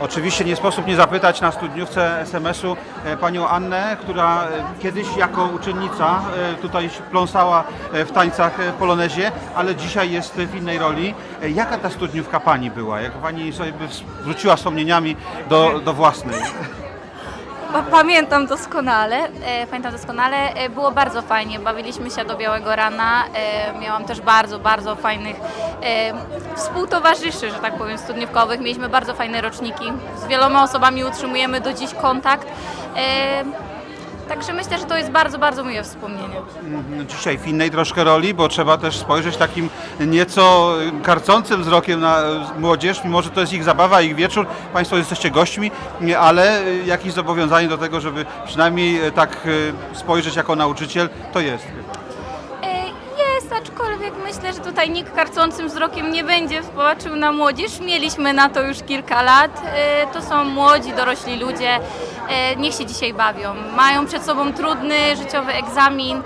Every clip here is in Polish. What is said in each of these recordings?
Oczywiście nie sposób nie zapytać na studniówce SMS-u e, panią Annę, która e, kiedyś jako uczennica e, tutaj pląsała w tańcach polonezie, ale dzisiaj jest w innej roli. Jaka ta studniówka pani była? Jak pani sobie wróciła wspomnieniami do, do własnej? Pa- Pamiętam doskonale, e, pamiętam doskonale, e, było bardzo fajnie, bawiliśmy się do białego rana, e, miałam też bardzo, bardzo fajnych e, współtowarzyszy, że tak powiem, studniówkowych, mieliśmy bardzo fajne roczniki, z wieloma osobami utrzymujemy do dziś kontakt, e, także myślę, że to jest bardzo, bardzo miłe wspomnienie. Mhm, Dzisiaj w innej troszkę roli, bo trzeba też spojrzeć takim nieco karcącym wzrokiem na młodzież, mimo że to jest ich zabawa, ich wieczór. Państwo jesteście gośćmi, ale jakieś zobowiązanie do tego, żeby przynajmniej tak e, spojrzeć jako nauczyciel, to jest. Aczkolwiek myślę, że tutaj nikt karcącym wzrokiem nie będzie popatrzył na młodzież. Mieliśmy na to już kilka lat. E, To są młodzi, dorośli ludzie. E, Niech się dzisiaj bawią. Mają przed sobą trudny życiowy egzamin.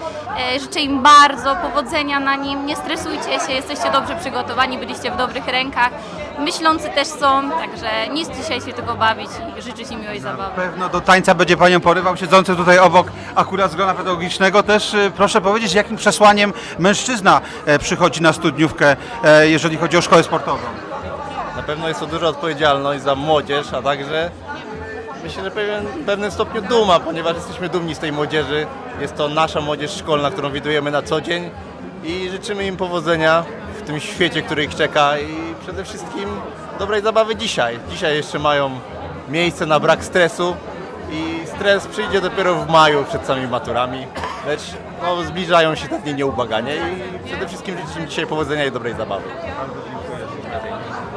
E, Życzę im bardzo powodzenia na nim. Nie stresujcie się, jesteście dobrze przygotowani, byliście w dobrych rękach. Myślący też są, także nic dzisiaj się tylko bawić i życzyć im miłej zabawy. Pewno do tańca będzie Panią porywał, siedzący tutaj obok akurat z grona pedagogicznego. Też e, proszę powiedzieć, jakim przesłaniem mężczyzna e, przychodzi na studniówkę, e, jeżeli chodzi o szkołę sportową? Na pewno jest to duża odpowiedzialność za młodzież, a także myślę, że pewien, w pewnym stopniu duma, ponieważ jesteśmy dumni z tej młodzieży. Jest to nasza młodzież szkolna, którą widujemy na co dzień i życzymy im powodzenia w tym świecie, który ich czeka i przede wszystkim dobrej zabawy dzisiaj. Dzisiaj jeszcze mają miejsce na brak stresu i stres przyjdzie dopiero w maju przed samymi maturami, lecz no, zbliżają się te dni nieubaganie i przede wszystkim życzę im dzisiaj powodzenia i dobrej zabawy. Bardzo dziękuję.